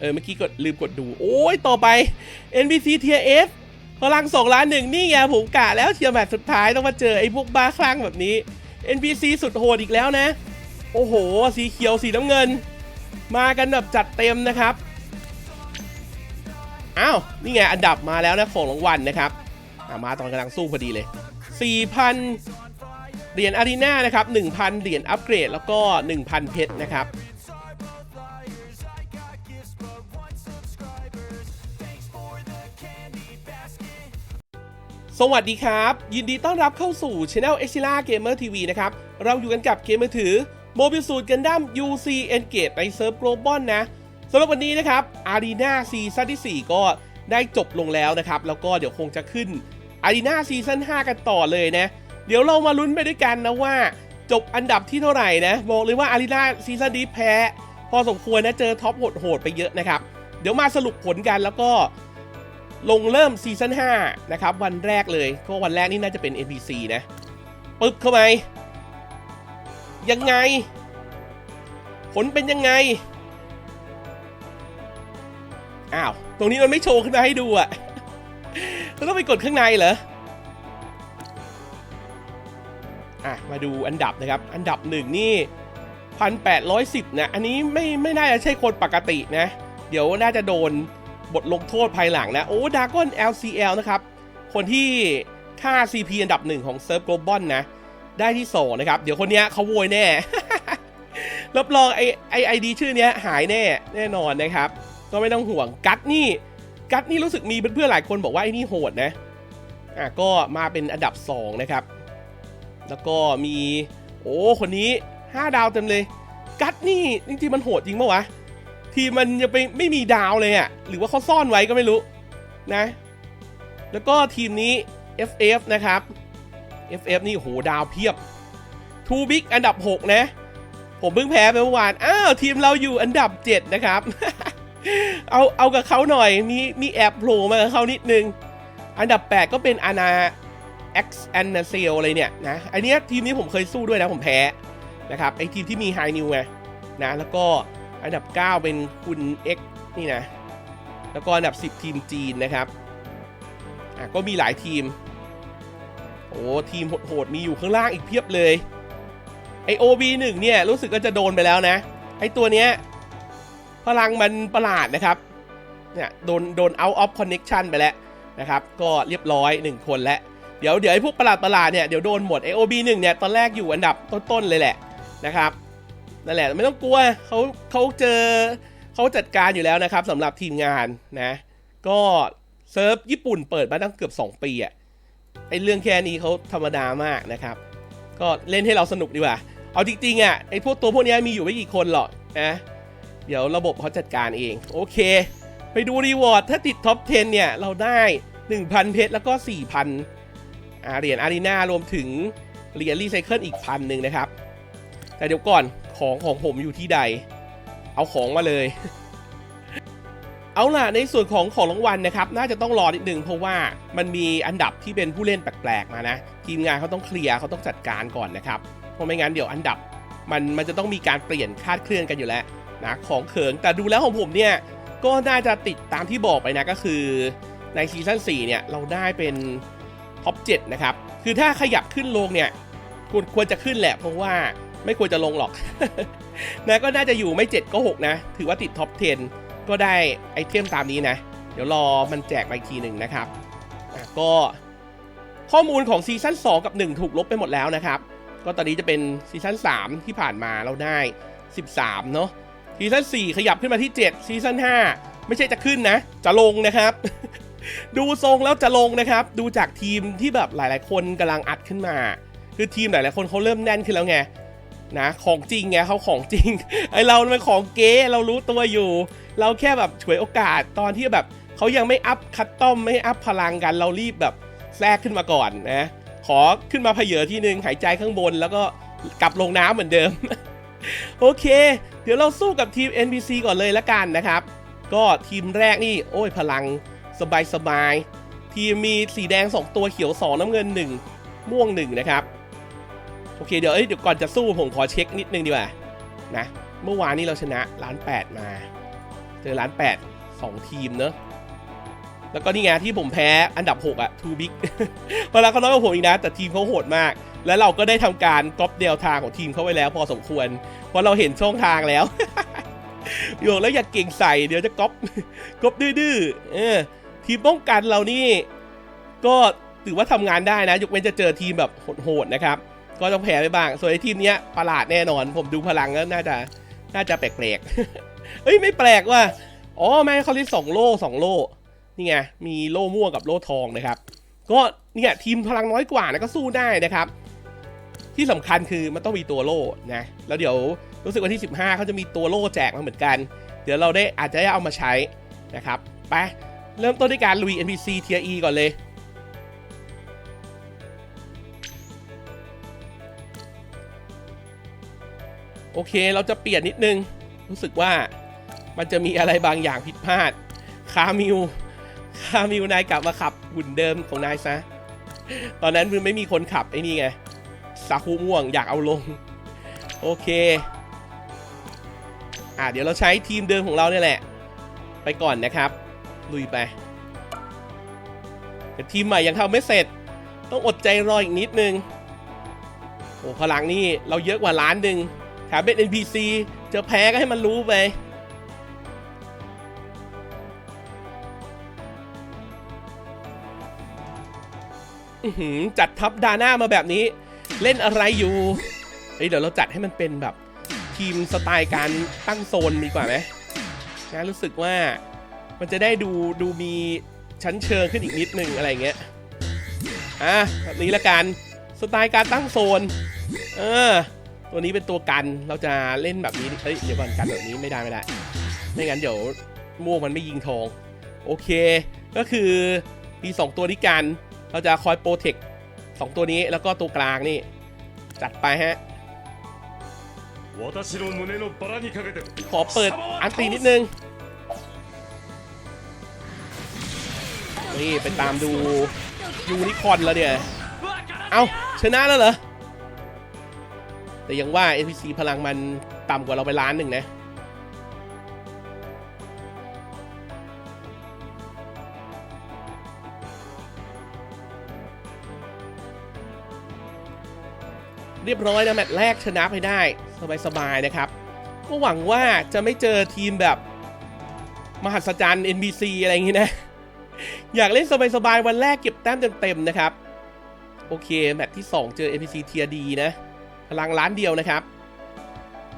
เออเมื่อกี้กดลืมกดดู โอ้ยต่อไป NBC Tier F พลัง2ล้านหนึ่งนี่ไงผมกะแล้วเทียร์แมตช์สุดท้ายต้องมาเจอไอ้พวกบ้าคลั่งแบบนี้ NBC สุดโหดอีกแล้วนะ โอ้โห สีเขียวสีน้ำเงิน มากันแบบจัดเต็มนะครับอ้าวนี่ไงอันดับมาแล้วนะของรางวัลนะครับมาตอนกำลังสู้พอดีเลย 4,000 เหรียญอารีนานะครับ 1,000 เหรียญอัปเกรดแล้วก็ 1,000 เพชรนะครับ สวัสดีครับ ยินดีต้อนรับเข้าสู่ Channel e x i l a Gamer TV นะครับ เราอยู่กันกับเกมมือถือโมบิลสูตรกันดั้ม UC Engage ในเซิร์ฟ Global นะสำหรับวันนี้นะครับ Arena ซีซั่นที่ 4 ก็ได้จบลงแล้วนะครับ แล้วก็เดี๋ยวคงจะขึ้น Arena ซีซั่น5 กันต่อเลยนะ เดี๋ยวเรามาลุ้นไปด้วยกันนะว่า จบอันดับที่เท่าไหร่นะ บอกเลยว่า Arena ซีซั่นนี้แพ้ พอสมควรนะเจอท็อปโหดๆไปเยอะนะครับ เดี๋ยวมาสรุปผลกันแล้วก็ ลงเริ่มซีซั่น5นะครับ วันแรกเลยก็วันแรกนี่น่าจะเป็น NPC นะปึ๊บเข้าไปยังไง ผลเป็นยังไง อ้าว ตรงนี้มันไม่โชว์ขึ้นมาให้ดูอะเราต้องไปกดข้างในเหรอ อะ มาดูอันดับนะครับ อันดับหนึ่งนี่พันแปดร้อยสิบนะ อันนี้ไม่ไม่น่าจะใช่คนปกตินะ เดี๋ยวน่าจะโดน บทลงโทษภายหลังนะ โอ้ดากอน LCL นะครับ คนที่ค่า CP อันดับหนึ่งของเซิร์ฟ Global นะ ได้ที่2นะครับ เดี๋ยวคนเนี้ยเขาโวยแน่ รับรองไอไอไอดีชื่อเนี้ยหายแน่แน่นอนนะครับ ก็ไม่ต้องห่วงกัดนี่ กัดนี่รู้สึกมีเพื่อนๆหลายคนบอกว่าไอ้นี่โหดนะ อะก็มาเป็นอันดับ 2 นะครับ แล้วก็มี โอ้ คนนี้ 5 ดาวเต็มเลย กัดนี่จริงๆมันโหดจริงปะวะ ทีมมันยังไปไม่มีดาวเลยอะ่ะ หรือว่าเขาซ่อนไว้ก็ไม่รู้นะ แล้วก็ทีมนี้ FF นะครับ FF นี่โหดาวเพียบทูบิกอันดับ 6 นะ ผมเพิ่งแพ้ไปเมื่อวาน อ้าว ทีมเราอยู่อันดับ 7 นะครับ เอาเอากับเขาหน่อยมีมีแอบโผล่มากับเขานิดนึง อันดับ 8 ก็เป็นอาณา X a n a s e l อะไรเนี่ยนะอันเนี้ยทีมนี้ผมเคยสู้ด้วยนะผมแพ้นะครับไอทีมที่มีไฮนิวไงนะแล้วก็ อันดับ 9 เป็นคุณ X นี่นะ แล้วก็อันดับ 10 ทีมจีนนะครับ อะก็มีหลายทีม โอ้ทีมโหดๆมีอยู่ข้างล่างอีกเพียบเลย ไอ OB1 เนี่ย รู้สึกก็จะโดนไปแล้วนะ ไอตัวเนี้ยพลังมันประหลาดนะครับ เนี่ยโดนโดน out of connection ไปแล้วนะครับ ก็เรียบร้อย 1 คนแล้ว เดี๋ยวเดี๋ยวไอพวกประหลาดประหลาดๆเนี่ยเดี๋ยวโดนหมดไอ OB1 เนี่ยตอนแรกอยู่อันดับต้นๆเลยแหละนะครับ นั่นแหละไม่ต้องกลัวเขาเขาเจอเขาจัดการอยู่แล้วนะครับสำหรับทีมงานนะ ก็เซิร์ฟญี่ปุ่นเปิดมาตั้งเกือบ 2 ปีอะไอเรื่องแค่นี้เขาธรรมดามากนะครับ ก็เล่นให้เราสนุกดีกว่า เอาจริงๆอะไอพวกตัวพวกนี้มีอยู่ไม่กี่คนหรอกนะเดี๋ยวระบบเขาจัดการเอง โอเค ไปดูรีวอร์ดถ้าติดท็อป 10 เนี่ย เราได้ 1,000 เพชรแล้วก็ 4,000เหรียญอารีนารวมถึงเหรียญรีไซเคิลอีกพันหนึ่งนะครับ แต่เดี๋ยวก่อน ของของผมอยู่ที่ใด เอาของมาเลย เอาล่ะในส่วนของของรางวัลนะครับ น่าจะต้องรอนิดนึงเพราะว่ามันมีอันดับที่เป็นผู้เล่นแปลกๆมานะ ทีมงานเขาต้องเคลียร์เขาต้องจัดการก่อนนะครับ เพราะไม่งั้นเดี๋ยวอันดับมันมันจะต้องมีการเปลี่ยนคาดเคลื่อนกันอยู่แล้วนะของเขิงแต่ดูแล้วของผมเนี่ยก็น่าจะติดตามที่บอกไปนะก็คือในซีซั่น4เนี่ยเราได้เป็นท็อป7นะครับ คือถ้าขยับขึ้นลงเนี่ยควรควรจะขึ้นแหละเพราะว่า ไม่ควรจะลงหรอกนะก็น่าจะอยู่ไม่ 7 ก็ 6 นะ ถือว่าติดท็อป 10 ก็ได้ไอเทมตามนี้นะ เดี๋ยวรอมันแจกมาอีกทีหนึ่งนะครับก็ข้อมูลของซีซั่น2 กับ 1 ถูกลบไปหมดแล้วนะครับ ก็ตอนนี้จะเป็นซีซั่น3 ที่ผ่านมาเราได้ 13 เนาะซีซั่น4 ขยับขึ้นมาที่ 7 ซีซั่น5 ไม่ใช่จะขึ้นนะ จะลงนะครับ ดูทรงแล้วจะลงนะครับ ดูจากทีมที่แบบหลาย ๆ คนกำลังอัดขึ้นมา คือทีมหลาย ๆ คนเขาเริ่มแน่นขึ้นแล้วไง นะของจริงไงเขาของจริงไอเราเป็นของเก๊เรารู้ตัวอยู่ เราแค่แบบฉวยโอกาสตอนที่แบบเขายังไม่อัพคัตตอมไม่อัพพลังกันเรารีบแบบแทรกขึ้นมาก่อนนะขอขึ้นมาเพเยอที่หนึ่งหายใจข้างบนแล้วก็กลับลงน้ำเหมือนเดิม โอเค เดี๋ยวเราสู้กับทีม NPC ก่อนเลยละกันนะครับ ก็ทีมแรกนี่ โอ้ยพลังสบายสบายทีมมีสีแดง 2 ตัวเขียว 2 น้ำเงิน 1 ม่วง 1 นะครับ โอเคเดี๋ยวเอ้ยเดี๋ยวก่อนจะสู้ผมขอเช็คนิดนึงดีกว่านะเมื่อวานนี้เราชนะล้านแปดมา เจอล้านแปดสองทีมเนอะแล้วก็นี่ไงที่ผมแพ้อันดับ 6 อะทูบิ๊กเพราะแล้วเขาน้อยกว่าผมอีกนะ แต่ทีมเขาโหดมาก แล้วเราก็ได้ทำการก๊อปแนวทางของทีมเขาไว้แล้วพอสมควร เพราะเราเห็นช่องทางแล้วโยกแล้วอย่าเก่งใส่เดี๋ยวจะก๊อปก๊อปดื้อเออทีมป้องกันเรานี่ ก็ถือว่าทำงานได้นะ ยกเว้นจะเจอทีมแบบโหดๆนะครับ ก็ต้องแพ้ไปบ้าง ส่วนไอ้ทีมเนี้ยประหลาดแน่นอน ผมดูพลังแล้วน่าจะน่าจะแปลกๆเอ้ยไม่แปลกว่ะอ๋อไม่เขาเล่นสองโล่สองโล่นี่ไงมีโล่ม่วงกับโล่ทองนะครับ ก็เนี่ยทีมพลังน้อยกว่านะก็สู้ได้นะครับ ที่สำคัญคือมันต้องมีตัวโล่นะแล้วเดี๋ยวรู้สึกวันที่ 15เขาจะมีตัวโล่แจกมาเหมือนกัน เดี๋ยวเราได้อาจจะได้เอามาใช้นะครับไปเริ่มต้นด้วยการลุย NPC เทีย E ก่อนเลย โอเคเราจะเปลี่ยนนิดนึง รู้สึกว่ามันจะมีอะไรบางอย่างผิดพลาด คามิว คามิวนายกลับมาขับหุ่นเดิมของนายซะ ตอนนั้นมันไม่มีคนขับไอ้นี่ไงซาคุม่วงอยากเอาลง โอเค อะเดี๋ยวเราใช้ทีมเดิมของเราเนี่ยแหละ ไปก่อนนะครับ ลุยไปแต่ทีมใหม่ยังทำไม่เสร็จ ต้องอดใจรออีกนิดนึงโอ้พลังนี่เราเยอะกว่าล้านหนึ่ง แถมเป็น NPC จะแพ้ก็ให้มันรู้ไปจัดทับดาน่ามาแบบนี้ เล่นอะไรอยู่เฮ้ยเดี๋ยวเราจัดให้มันเป็นแบบทีมสไตล์การตั้งโซนดีกว่าไหมนะรู้สึกว่ามันจะได้ดูดูมีชั้นเชิงขึ้นอีกนิดนึงอะไรเงี้ย อะแบบนี้ละกัน สไตล์การตั้งโซน เออ ตัวนี้เป็นตัวกันเราจะเล่นแบบนี้เฮ้ยเดี๋ยวก่อนกันแบบนี้ไม่ได้ไม่ได้ ไม่งั้นเดี๋ยวม่วงมันไม่ยิงทอง โอเค ก็คือมี 2 ตัวนี้กัน เราจะคอยโปรเทคสองตัวนี้แล้วก็ตัวกลางนี่ จัดไปฮะ ขอเปิดอันตีนิดนึง นี่ไปตามดูยูนิคอนแล้วเนี่ย เอาชนะแล้วเหรอ แต่ยังว่า NPC พลังมันต่ำกว่าเราไปล้านหนึ่งนะ เรียบร้อยนะแมตช์แรกชนะไปได้ สบายๆนะครับ ก็หวังว่าจะไม่เจอทีมแบบมหัศจรรย์ NBC อะไรอย่างงี้นะ อยากเล่นสบายๆวันแรกเก็บแต้มเต็มๆนะครับ โอเค แมตช์ที่ 2 เจอ NPC เทียดีนะ พลังล้านเดียวนะครับ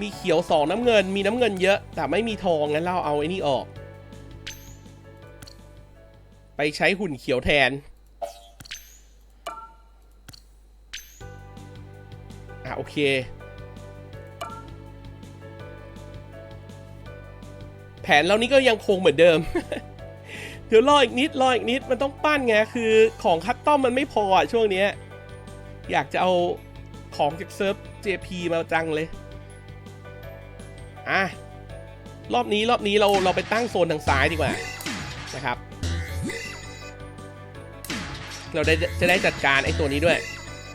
มีเขียว 2 น้ำเงิน มีน้ำเงินเยอะ แต่ไม่มีทองงั้นเราเอาไอ้นี่ออก ไปใช้หุ่นเขียวแทนอะโอเคแผนเรานี่ก็ยังคงเหมือนเดิม เดี๋ยวรออีกนิดรออีกนิดมันต้องปั้นไง คือของคัสตอมมันไม่พออะช่วงเนี้ยอยากจะเอา ของจากเซิร์ฟ JP มาจังเลย อะ รอบนี้รอบนี้เราเราไปตั้งโซนทางซ้ายดีกว่านะครับ เราได้จะได้จัดการไอ้ตัวนี้ด้วย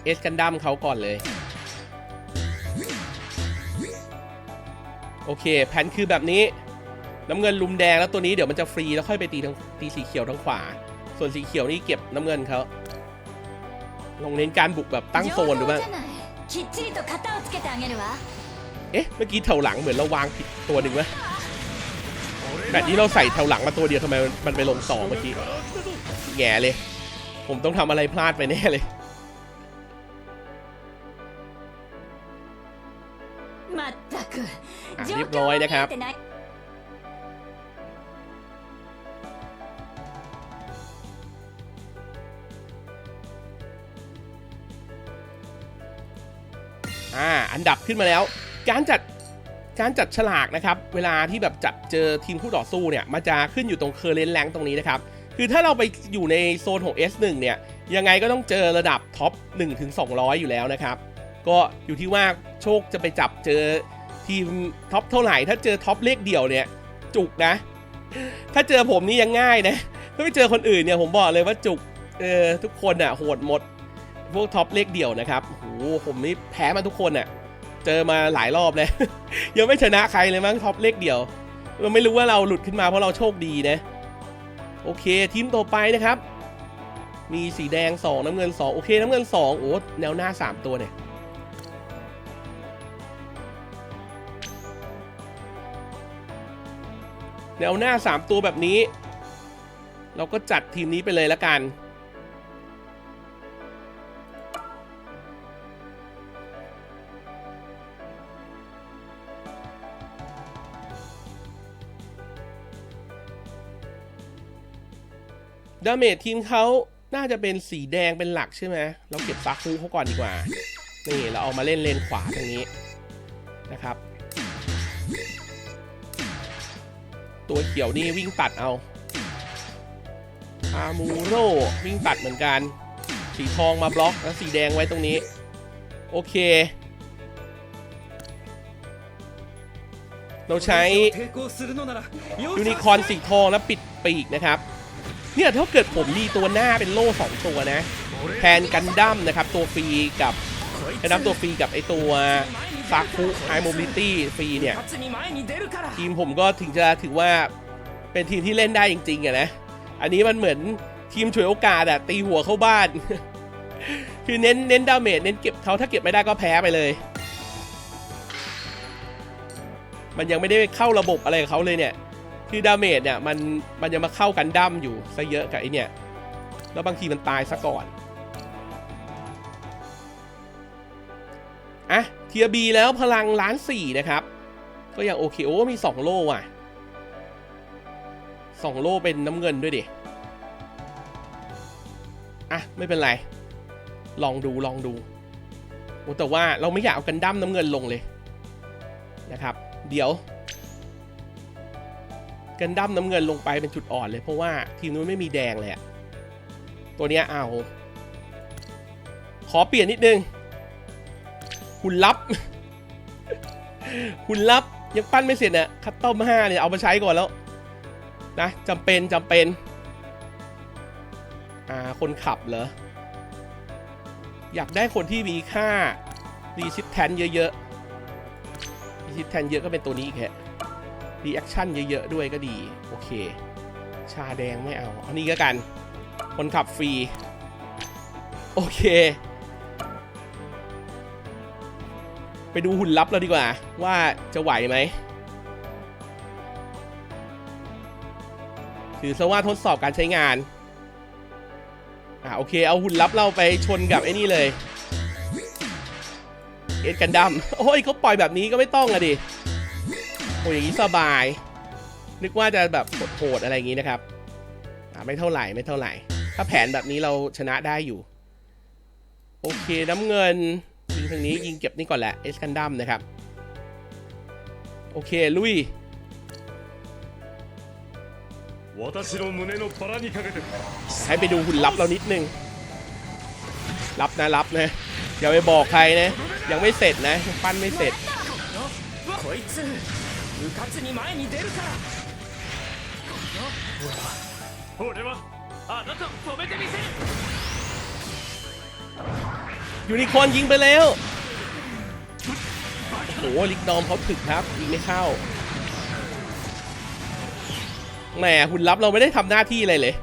เอสกันดัมเขาก่อนเลย โอเคแผนคือแบบนี้ น้ำเงินลุมแดงแล้วตัวนี้เดี๋ยวมันจะฟรีแล้วค่อยไปตีทางตีสีเขียวทางขวา ส่วนสีเขียวนี่เก็บน้ำเงินเขาลงเน้นการบุกแบบตั้งโซนดูบ้าง きっちりと型をつけてあげるわ เอ๊ะ เมื่อกี้แถวหลังเหมือนเราวางผิดตัวหนึ่งไหมแบบนี้เราใส่แถวหลังมาตัวเดียวทำไมมันไปลงสองเมื่อกี้แง่เลย ผมต้องทำอะไรพลาดไปแน่เลย まったくあ状เรียบร้อยนะครับ อ่าอันดับขึ้นมาแล้ว การจัดการจัดฉลากนะครับเวลาที่แบบจัดเจอทีมคู่ต่อสู้เนี่ยมันจะขึ้นอยู่ตรงเคอร์เรนแรงตรงนี้นะครับคือถ้าเราไปอยู่ในโซนของ S1 เนี่ยยังไงก็ต้องเจอระดับท็อป1ถึง200 อยู่แล้วนะครับ ก็อยู่ที่ว่าโชคจะไปจับเจอทีมท็อปเท่าไหร่ ถ้าเจอท็อปเลขเดียวเนี่ยจุกนะ ถ้าเจอผมนี่ยังง่ายนะ ถ้าไปเจอคนอื่นเนี่ยผมบอกเลยว่าจุกเออทุกคนอะโหดหมด พวกท็อปเลขเดียวนะครับโอ้โหผมนี่แพ้มาทุกคนอะ เจอมาหลายรอบเลยยังไม่ชนะใครเลยมั้งท็อปเลขเดียว เราไม่รู้ว่าเราหลุดขึ้นมาเพราะเราโชคดีนะ โอเคทีมต่อไปนะครับ มีสีแดง 2 น้ำเงิน 2 โอเค น้ำเงิน 2 โอ้แนวหน้า 3 ตัวเนี่ยแนวหน้า 3 ตัวแบบนี้ เราก็จัดทีมนี้ไปเลยละกัน ดาเมจทีมเขาน่าจะเป็นสีแดงเป็นหลักใช่ไหมเราเก็บซักคูเขาก่อนดีกว่า นี่เราเอามาเล่นเลนขวาตรงนี้นะครับ ตัวเขียวนี่วิ่งตัดเอาอามูโรวิ่งตัดเหมือนกัน สีทองมาบล็อกแล้วสีแดงไว้ตรงนี้ โอเค เราใช้ยูนิคอนสีทองแล้วปิดปีกนะครับ เนี่ยถ้าเกิดผมมีตัวหน้าเป็นโล่สองตัวนะแทนกันดั้มนะครับตัวฟรีกับกันดั้มตัวฟรีกับไอตัวซากุไฮโมบิลิตี้ฟรีเนี่ยทีมผมก็ถึงจะถือว่าเป็นทีมที่เล่นได้จริงๆอะนะอันนี้มันเหมือนทีมฉวยโอกาสอะตีหัวเข้าบ้าน คือเน้นเน้นดาเมจเน้นเก็บเขาถ้าเก็บไม่ได้ก็แพ้ไปเลย มันยังไม่ได้เข้าระบบอะไรเขาเลยเนี่ย คือดาเมจเนี่ยมันมันยังมาเข้ากันดั้มอยู่ซะเยอะกับไอเนี่ยแล้วบางทีมันตายซะก่อนอะเทียบีแล้วพลังล้านสี่นะครับ ก็ยังโอเคโอ้มีสองโล่ว่ะสองโล่เป็นน้ำเงินด้วยดิอะไม่เป็นไร ลองดูลองดูโอ้แต่ว่าเราไม่อยากเอากันดั้มน้ำเงินลงเลยนะครับ เดี๋ยว กันดั้มน้ำเงินลงไปเป็นจุดอ่อนเลย เพราะว่าทีมนู้นไม่มีแดงเลยอะตัวเนี้ยเอา ขอเปลี่ยนนิดนึงหุ่นลับหุ่นลับยังปั้นไม่เสร็จเนี่ยคัตตอมห้าเนี่ยเอามาใช้ก่อนแล้ว นะจำเป็นจำเป็น อ่าคนขับเหรอ อยากได้คนที่มีค่ารีซิสแทนเยอะๆรีซิสแทนเยอะก็เป็นตัวนี้อีกแฮะ รีแอคชั่นเยอะๆด้วยก็ดี โอเค ชาแดงไม่เอาเอานี้ก็กัน คนขับฟรี โอเค ไปดูหุ่นลับเราดีกว่า ว่าจะไหวไหมถือซะว่าทดสอบการใช้งาน อ่าโอเค เอาหุ่นลับเราไปชนกับไอ้นี่เลย เอ็ดกันดัมโอ้ยเขาปล่อยแบบนี้ก็ไม่ต้องอะดิ อ้ยอย่างนี้สบาย นึกว่าจะแบบโหดดอะไรงนี้นะครับไม่เท่าไหร่ไม่เท่าไหร่ ถ้าแผนแบบนี้เราชนะได้อยู่ โอเคน้ำเงินยิงทางนี้ยิงเก็บนี่ก่อนแหละเอสกันดัมนะครับ โอเค ลุยให้ไปดูหุ่นลับเรานิดนึง รับนะรับนะ อย่าไปบอกใครนะ ยังไม่เสร็จนะ ปั้นไม่เสร็จ うかつに前に出るから俺はあなたを止めてみせる ยูนิคอร์นยิงไปแล้ว โอ้โหลิกนอมเขาถึกครับ ยิงไม่เข้า แหมหุ่นลับเราไม่ได้ทำหน้าที่อะไรเลย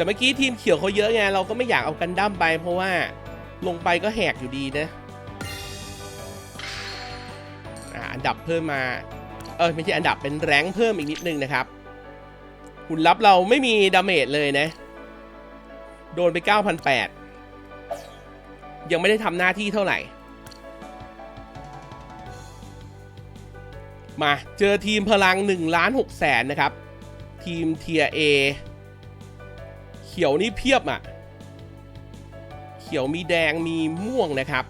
แต่เมื่อกี้ทีมเขียวเขาเยอะไงเราก็ไม่อยากเอากันดั้มไป เพราะว่าลงไปก็แหกอยู่ดีนะอันดับเพิ่มมาเออไม่ใช่อันดับเป็นแรงเพิ่มอีกนิดนึงนะครับหุ่นลับเราไม่มีดาเมจเลยนะ โดนไป 9,800 ยังไม่ได้ทำหน้าที่เท่าไหร่ มาเจอทีมพลัง1ล้าน6แสนนะครับ ทีมเทียเอ เขียวนี่เพียบอะ่ะ เขียวมีแดงมีม่วงนะครับ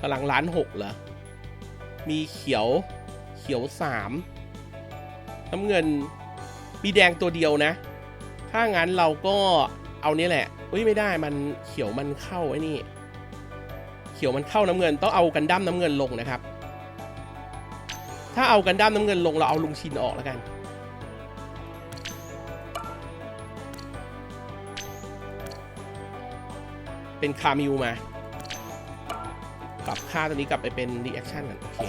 พลังล้านหกเหรอ มีเขียว เขียวสามน้ำเงิน มีแดงตัวเดียวนะ ถ้างั้นเราก็เอานี้แหละเอ้ยไม่ได้มันเขียวมันเข้าไอ้นี่ เขียวมันเข้าน้ำเงินต้องเอากันดั้มน้ำเงินลงนะครับ ถ้าเอากันดั้มน้ำเงินลงเราเอาลุงชินออกแล้วกัน เป็นคามิวมา ปรับค่าตัวนี้กลับไปเป็นรีแอคชั่นกันโอเค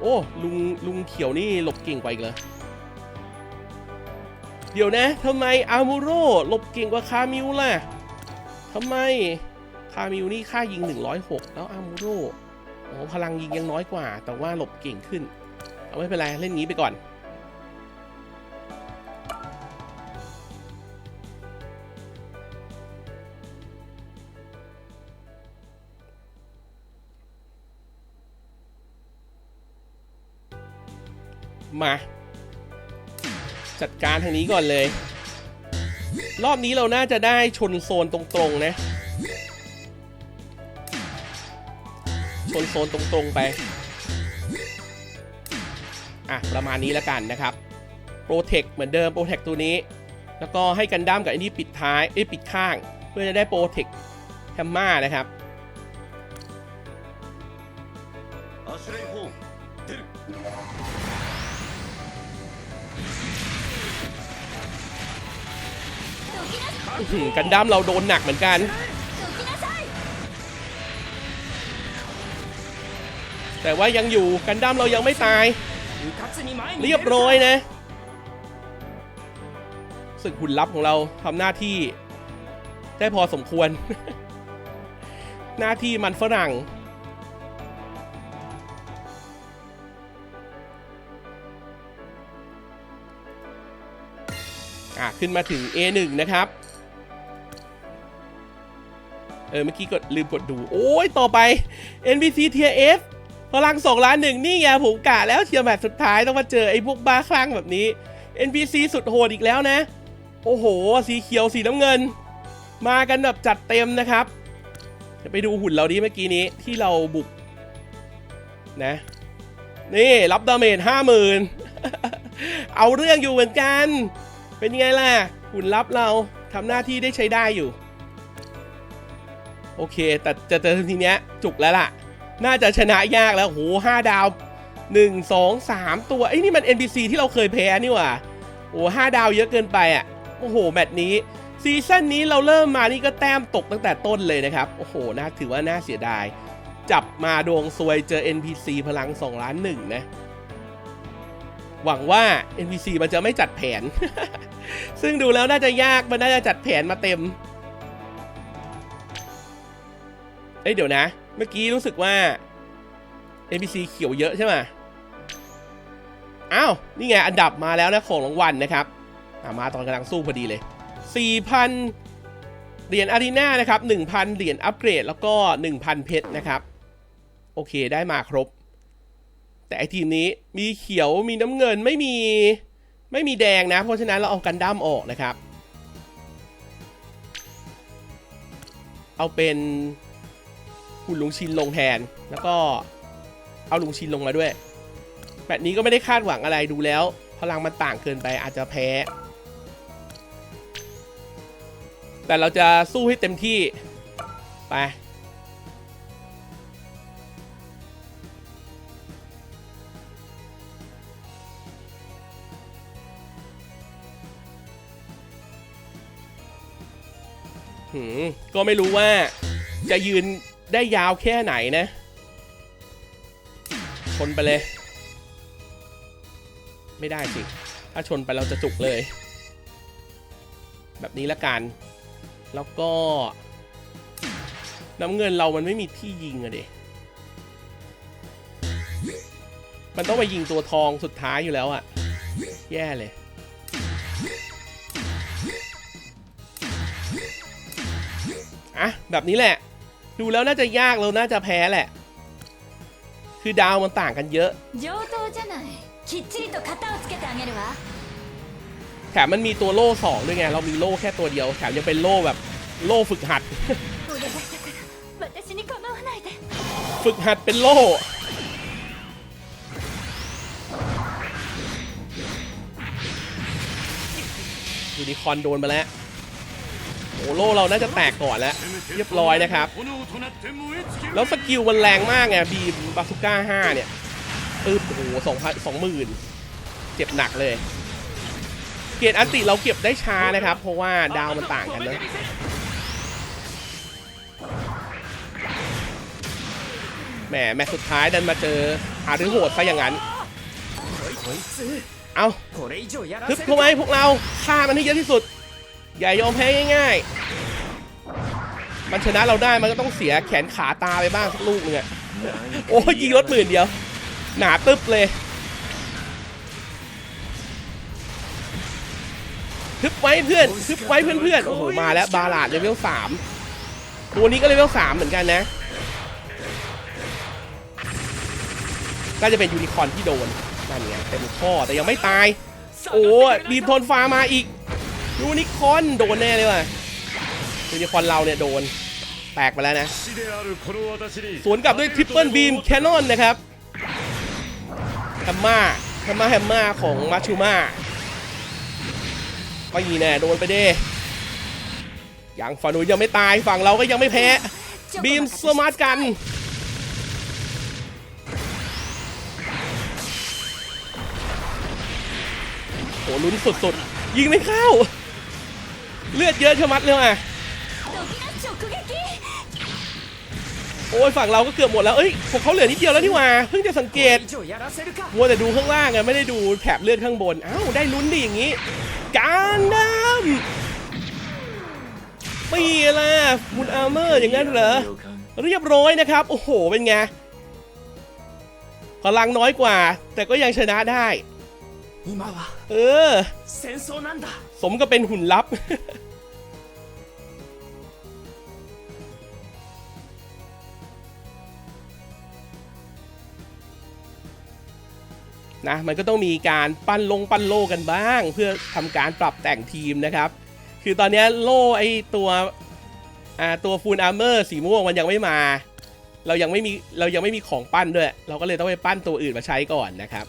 โอ้ลุงลุงเขียวนี่หลบเก่งกว่าอีกเลยเดี๋ยวนะทำไมอามูโร่หลบเก่งกว่าคามิวล่ะทำไมคามิวนี่ค่ายิง 106 แล้วอามูโร่โอ้พลังยิงยังน้อยกว่า แต่ว่าหลบเก่งขึ้น เอาไม่เป็นไร เล่นงี้ไปก่อน มา จัดการทางนี้ก่อนเลย รอบนี้เราน่าจะได้ชนโซนตรงๆนะ ชนโซนตรงๆไป อะ ประมาณนี้แล้วกันนะครับ โปรเทคเหมือนเดิม โปรเทคตัวนี้ แล้วก็ให้กันดั้มกับไอ้นี่ปิดท้าย เอ้ย ปิดข้าง เพื่อจะได้โปรเทคแฮมมานะครับ กันดั้มเราโดนหนักเหมือนกันแต่ว่ายังอยู่กันดั้มเรายังไม่ตาย เรียบร้อยนะศึกหุ่นลับของเราทำหน้าที่ได้พอสมควร หน้าที่มันฝรั่ง อะ ขึ้นมาถึง A1 นะครับ เออเมื่อกี้กดลืมกดดู โอ้ยต่อไป NPC Tier F พลังสองล้านหนึ่งนี่ไงผมกะแล้วเชียร์แมตช์สุดท้ายต้องมาเจอไอ้พวกบ้าคลั่งแบบนี้ NPC สุดโหดอีกแล้วนะ โอ้โห สีเขียวสีน้ำเงิน มากันแบบจัดเต็มนะครับจะไปดูหุ่นเราดีเมื่อกี้นี้ที่เราบุกนะ นี่รับดาเมจห้าหมื่นเอาเรื่องอยู่เหมือนกัน เป็นยังไงล่ะ หุ่นลับเราทำหน้าที่ได้ใช้ได้อยู่ โอเค แต่จะเจอทีเนี้ยจุกแล้วล่ะ น่าจะชนะยากแล้วโหห้าดาวหนึ่งสองสามตัวไอ้นี่มัน NPC ที่เราเคยแพ้นี่หว่าโอ้ห้าดาวเยอะเกินไปอะโอ้โห แมตช์นี้ซีซั่นนี้เราเริ่มมานี่ก็แต้มตกตั้งแต่ต้นเลยนะครับ โอ้โห น่าถือว่าน่าเสียดาย จับมาดวงซวยเจอ NPC พลัง2ล้านหนึ่งนะ หวังว่า NPC มันจะไม่จัดแผน ซึ่งดูแล้วน่าจะยากมันน่าจะจัดแผนมาเต็ม อ้ยเดี๋ยวนะ เมื่อกี้รู้สึกว่า NPC เขียวเยอะใช่ไหมอ้าว นี่ไงอันดับมาแล้วนะของรางวัลนะครับมาตอนกำลังสู้พอดีเลย 4,000 เหรียญอารีนานะครับ 1,000 เหรียญอัปเกรด แล้วก็ 1,000 เพชรนะครับ โอเคได้มาครบ แต่ไอทีมนี้มีเขียวมีน้ำเงินไม่มีไม่มีแดงนะ เพราะฉะนั้นเราเอากันดั้มออกนะครับ เอาเป็น หุ่นลุงชินลงแทน แล้วก็เอาลุงชินลงมาด้วย แบบนี้ก็ไม่ได้คาดหวังอะไรดูแล้ว พลังมันต่างเกินไปอาจจะแพ้ แต่เราจะสู้ให้เต็มที่ ไปก็ไม่รู้ว่าจะยืน ได้ยาวแค่ไหนนะ ชนไปเลย ไม่ได้สิ ถ้าชนไปเราจะจุกเลย แบบนี้ละกัน แล้วก็ น้ำเงินเรามันไม่มีที่ยิงอะเดมันต้องไปยิงตัวทองสุดท้ายอยู่แล้วอะแย่เลย อะ แบบนี้แหละ ดูแล้วน่าจะยากเราน่าจะแพ้แหละ คือดาวมันต่างกันเยอะแถมมันมีตัวโล่สองด้วยไง เรามีโล่แค่ตัวเดียว แถมยังเป็นโล่แบบโล่ฝึกหัด ฝึกหัดเป็นโล่ยูนิคอนโดนมาแล้ว โอโลเราน่าจะแตกก่อนแล้ว เรียบร้อยนะครับ แล้วสกิลมันแรงมากไงบีมบาสุก้าห้าเนี่ยปึ๊บโอ้โหสองพันสองหมื่นเจ็บหนักเลย เกียรติอันติเราเก็บได้ช้านะครับ เพราะว่าดาวมันต่างกันนะแหมแมสุดท้ายดันมาเจออาหรือโหดซะอย่างนั้น เอาทึบเข้ไว้พวกเราฆ่ามันให้เยอะที่สุด อย่ายอมแพ้ง่ายๆ มันชนะเราได้มันก็ต้องเสียแขนขาตาไปบ้างสักลูกหนึงอะโอ้ยยิงรถหมื่นเดียว หนาตึ๊บเลยทึบไว้เพื่อนทึบไว้เพื่อนๆโอ้โหมาแล้วบาลาดเลเวลสามตัวนี้ก็เลเวลสามเหมือนกันนะก็จะเป็นยูนิคอร์นที่โดนนั่นไงเต็มข้อแต่ยังไม่ตาย โอ้บีมทนฟ้ามาอีก ยูนิคอนโดนแน่เลยว่ะยูนิคอนเราเนี่ยโดนแตกไปแล้วนะสวนกลับด้วยทริปเปิลบีมแคนนอนนะครับแฮมมาแฮมมาแฮมมาของมาชูมาก็ยีแน่โดนไปเด้ยังฝันู้ยังไม่ตายฝั่งเราก็ยังไม่แพ้บีมสมาร์ทกันโหลุ้นสุดๆ ยิงไม่เข้า เลือดเยอะชะมัดเลยอะโอ้ยฝั่งเราก็เกือบหมดแล้วเอ้ยพวกเขาเหลือนิดเดียวแล้วนี่ว่าเพิ่งจะสังเกตมัวแต่ดูข้างล่างไงไม่ได้ดูแถบเลือดข้างบนอ้าวได้ลุ้นดิอย่างนี้ การน้ำปีละคุณอาร์เมอร์อย่างนั้นเหรอเรียบร้อยนะครับ โอ้โหเป็นไงพลังน้อยกว่า แต่ก็ยังชนะได้เออสมก็เป็นหุ่นลับ นะมันก็ต้องมีการปั้นลงปั้นโล่กันบ้าง เพื่อทำการปรับแต่งทีมนะครับ คือตอนนี้โล่ไอตัวอ่าตัวฟูลอาร์เมอร์สีม่วงมันยังไม่มา เรายังไม่มีเรายังไม่มีของปั้นด้วย เราก็เลยต้องไปปั้นตัวอื่นมาใช้ก่อนนะครับ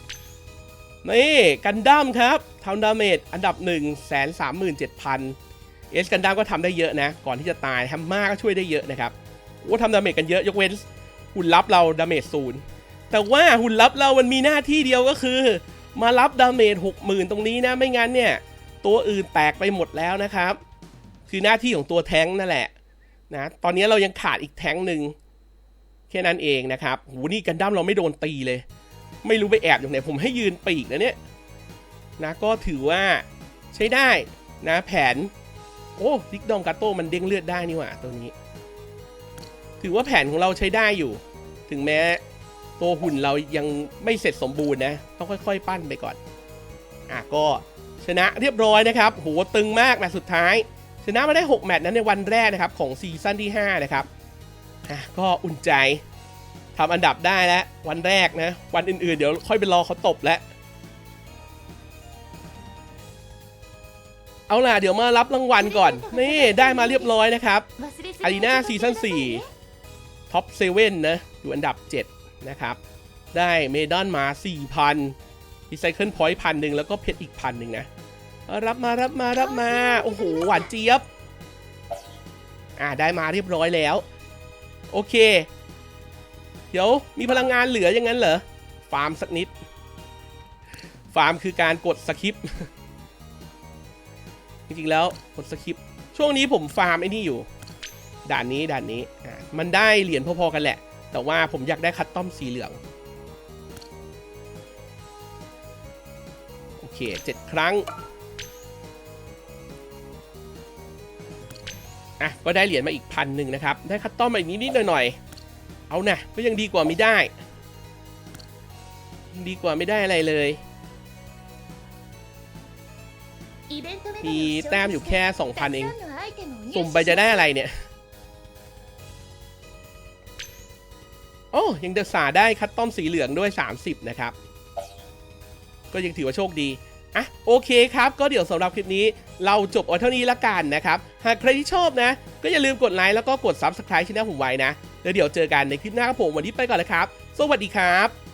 นี่กันดั้มครับทำดาเมจอันดับ 1 3 7 0 0 0เอสกันดั้มก็ทำได้เยอะนะ ก่อนที่จะตายแฮมมาก็ช่วยได้เยอะนะครับโอ้ทำดาเมจกันเยอะยกเว้นหุ่นลับเราดาเมจศูนย์ แต่ว่าหุ่นลับเรามันมีหน้าที่เดียวก็คือ มารับดาเมจ60,000 ตรงนี้นะไม่งั้นเนี่ย ตัวอื่นแตกไปหมดแล้วนะครับ คือหน้าที่ของตัวแท้งนั่นแหละนะตอนนี้เรายังขาดอีกแท้งหนึ่งแค่นั้นเองนะครับโหนี่กันดั้มเราไม่โดนตีเลย ไม่รู้ไปแอบอยู่ไหนผมให้ยืนปีกนะเนี่ยนะก็ถือว่าใช้ได้นะแผน โอ้ดิกดองกาโต้มันเด้งเลือดได้นี่หว่าตัวนี้ ถือว่าแผนของเราใช้ได้อยู่ ถึงแม้ ตัวหุ่นเรายังไม่เสร็จสมบูรณ์นะ ต้องค่อย ๆ ปั้นไปก่อน อะก็ชนะเรียบร้อยนะครับโหตึงมากแมตสุดท้าย ชนะมาได้ 6 แมตช์นั้นในวันแรกนะครับ ของซีซั่นที่ 5 นะครับอะก็อุ่นใจทำอันดับได้แล้ว วันแรกนะ วันอื่น ๆ เดี๋ยวค่อยไปรอเขาตบแล้วเอาล่ะ เดี๋ยวมารับรางวัลก่อน นี่ ได้มาเรียบร้อยนะครับอารีนาซีซั่น4ท็อปเซเว่นนะ อยู่อันดับ 7 นะครับ ได้เมดอนมา 4,000รีไซเคิลพอยต์พันหนึ่งแล้วก็เพชรอีกพันหนึ่งนะ รับมารับมารับมา โอ้โห หวานเจี๊ยบ อ่า ได้มาเรียบร้อยแล้ว โอเค เดี๋ยวมีพลังงานเหลืออย่างนั้นเหรอ ฟาร์มสักนิด ฟาร์มคือการกดสคิปจริงๆแล้วกดสคิปช่วงนี้ผมฟาร์มไอ้นี่อยู่ ด่านนี้ด่านนี้อ่ามันได้เหรียญพอๆกันแหละ แต่ว่าผมอยากได้คัสตอมสีเหลือง โอเคเจ็ดครั้ง อะ ก็ได้เหรียญมาอีกพันหนึ่งนะครับ ได้คัสตอมมาอีกนิดๆหน่อยๆ เอานะก็ยังดีกว่าไม่ได้ ดีกว่าไม่ได้อะไรเลยมีแต้มอยู่แค่ 2,000 เอง สุ่มไปจะได้อะไรเนี่ย โอ้ยังจะสาได้คัตตอมสีเหลืองด้วย 30 นะครับ ก็ยังถือว่าโชคดีอะโอเคครับ ก็เดี๋ยวสำหรับคลิปนี้เราจบเอาเท่านี้ละกันนะครับ หากใครที่ชอบนะ ก็อย่าลืมกดไลค์แล้วก็กด Subscribe ช่องผมไว้นะ แล้วเดี๋ยวเจอกันในคลิปหน้าครับผมวันนี้ไปก่อนเลยครับ สวัสดีครับ